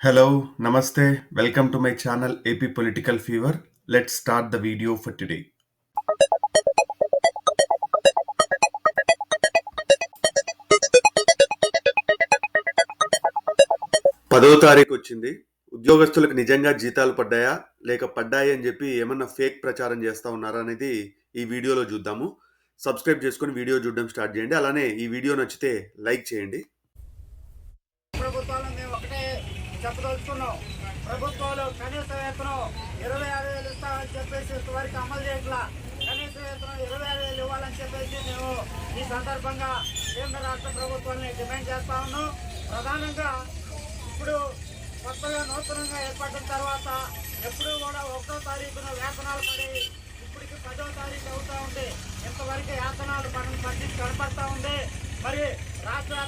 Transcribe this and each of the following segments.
Hello నమస్తే welcome to my channel AP political fever let start the video for today పదో తారీఖు వచ్చింది. ఉద్యోగస్తులకు నిజంగా జీతాలు పడ్డాయా? లేక పడ్డాయి అని చెప్పి ఏమన్నా ఫేక్ ప్రచారం చేస్తా ఉన్నారా అనేది ఈ వీడియోలో చూద్దాము. సబ్స్క్రైబ్ చేసుకుని వీడియో చూడడం స్టార్ట్ చేయండి. అలానే ఈ వీడియో నచ్చితే లైక్ చేయండి. చెప్పదలుచుకున్నాం. ప్రభుత్వాలు కనీస వేతనం ఇరవై ఆరు వేలు ఇస్తామని చెప్పేసి ఇంతవరకు అమలు చేయట్లా. కనీస వేతనం ఇరవై ఆరు వేలు ఇవ్వాలని చెప్పేసి మేము ఈ సందర్భంగా కేంద్ర రాష్ట్ర ప్రభుత్వాన్ని డిమాండ్ చేస్తా ఉన్నాం. ప్రధానంగా ఇప్పుడు కొత్తగా నూతనంగా ఏర్పడిన తర్వాత ఎప్పుడు కూడా ఒకటో తారీఖున వేతనాలు పడి ఇప్పటికి పదో తారీఖు అవుతూ ఉంది. ఇంతవరకు వేతనాలు పని పట్టించి కనపడతా ఉంది. మరి రాష్ట్ర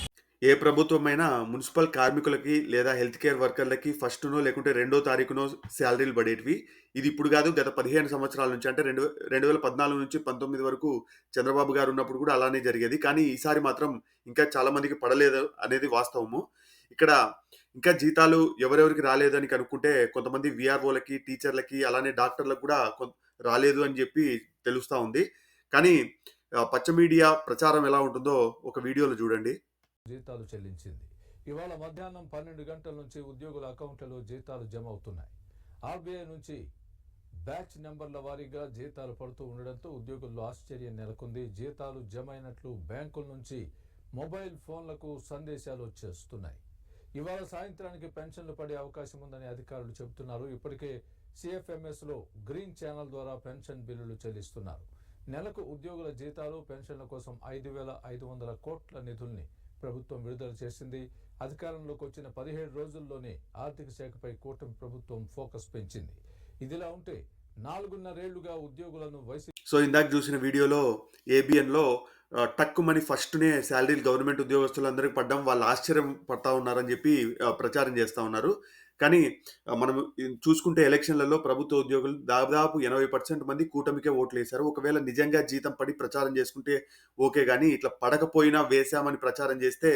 ఏ ప్రభుత్వమైనా మున్సిపల్ కార్మికులకి లేదా హెల్త్ కేర్ వర్కర్లకి ఫస్ట్నో లేకుంటే రెండో తారీఖునో శాలరీలు పడేటివి. ఇది ఇప్పుడు కాదు గత పదిహేను సంవత్సరాల నుంచి అంటే రెండు రెండు వేల పద్నాలుగు నుంచి పంతొమ్మిది వరకు చంద్రబాబు గారు ఉన్నప్పుడు కూడా అలానే జరిగేది. కానీ ఈసారి మాత్రం ఇంకా చాలా మందికి పడలేదు అనేది వాస్తవము. ఇక్కడ ఇంకా జీతాలు ఎవరెవరికి రాలేదని కనుక్కుంటే కొంతమంది విఆర్ఓలకి టీచర్లకి అలానే డాక్టర్లకు కూడా కొం- రాలేదు అని చెప్పి తెలుస్తూ ఉంది. కానీ పచ్చ మీడియా ప్రచారం ఎలా ఉంటుందో ఒక వీడియోలో చూడండి. జీతాలు చెల్లించింది. ఇవాళ మధ్యాహ్నం పన్నెండు గంటల నుంచి ఉద్యోగుల అకౌంట్లలో జీతాలు జమ అవుతున్నాయి. ఆర్బీఐ నుంచి బ్యాచ్ నెంబర్ల వారీగా జీతాలు పడుతూ ఉండడంతో ఉద్యోగుల్లో ఆశ్చర్యం నెలకొంది. జీతాలు జమ అయినట్లు బ్యాంకుల నుంచి మొబైల్ ఫోన్లకు సందేశాలు వచ్చేస్తున్నాయి. ఇవాళ సాయంత్రానికి పెన్షన్లు పడే అవకాశం ఉందని అధికారులు చెబుతున్నారు. ఇప్పటికే సిఎఫ్ఎంఎస్లో గ్రీన్ ఛానల్ ద్వారా పెన్షన్ బిల్లులు చెల్లిస్తున్నారు. నెలకు ఉద్యోగుల జీతాలు పెన్షన్ల కోసం ఐదు వేల ఐదు వందల కోట్ల నిధుల్ని ప్రభుత్వం విడుదల చేసింది. అధికారంలోకి వచ్చిన పదిహేడు రోజుల్లోనే ఆర్థిక శాఖపై కూటమి ప్రభుత్వం ఫోకస్ పెంచింది. ఇదిలా ఉంటే నాలుగున్నరేళ్ళుగా ఉద్యోగులను వైసీపీ సో ఇందాక చూసిన వీడియోలో ఏబిఎన్లో టక్కుమని ఫస్ట్నే శాలరీలు గవర్నమెంట్ ఉద్యోగస్తులందరికీ పడ్డం వాళ్ళు ఆశ్చర్యం పడతా ఉన్నారని చెప్పి ప్రచారం చేస్తూ ఉన్నారు. కానీ మనం చూసుకుంటే ఎలక్షన్లలో ప్రభుత్వ ఉద్యోగులు దాదాపు ఎనభై పర్సెంట్ మంది కూటమికే ఓట్లు వేశారు ఒకవేళ నిజంగా జీతం పడి ప్రచారం చేసుకుంటే ఓకే కానీ ఇట్లా పడకపోయినా వేశామని ప్రచారం చేస్తే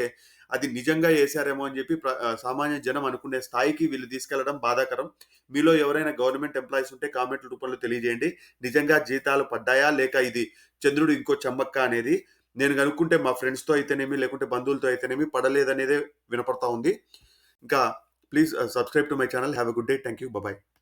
అది నిజంగా వేశారేమో అని చెప్పి సామాన్య జనం అనుకునే స్థాయికి వీళ్ళు తీసుకెళ్ళడం బాధాకరం. మీలో ఎవరైనా గవర్నమెంట్ ఎంప్లాయీస్ ఉంటే కామెంట్ల రూపంలో తెలియజేయండి. నిజంగా జీతాలు పడ్డాయా? లేక ఇది చంద్రుడు ఇంకో చమ్మక్క అనేది నేను కనుక్కుంటే మా ఫ్రెండ్స్తో అయితేనేమి లేకుంటే బంధువులతో అయితేనేమి పడలేదనేదే వినపడతా ఉంది. ఇంకా Please uh, subscribe to my channel. Have a good day. Thank you. Bye bye.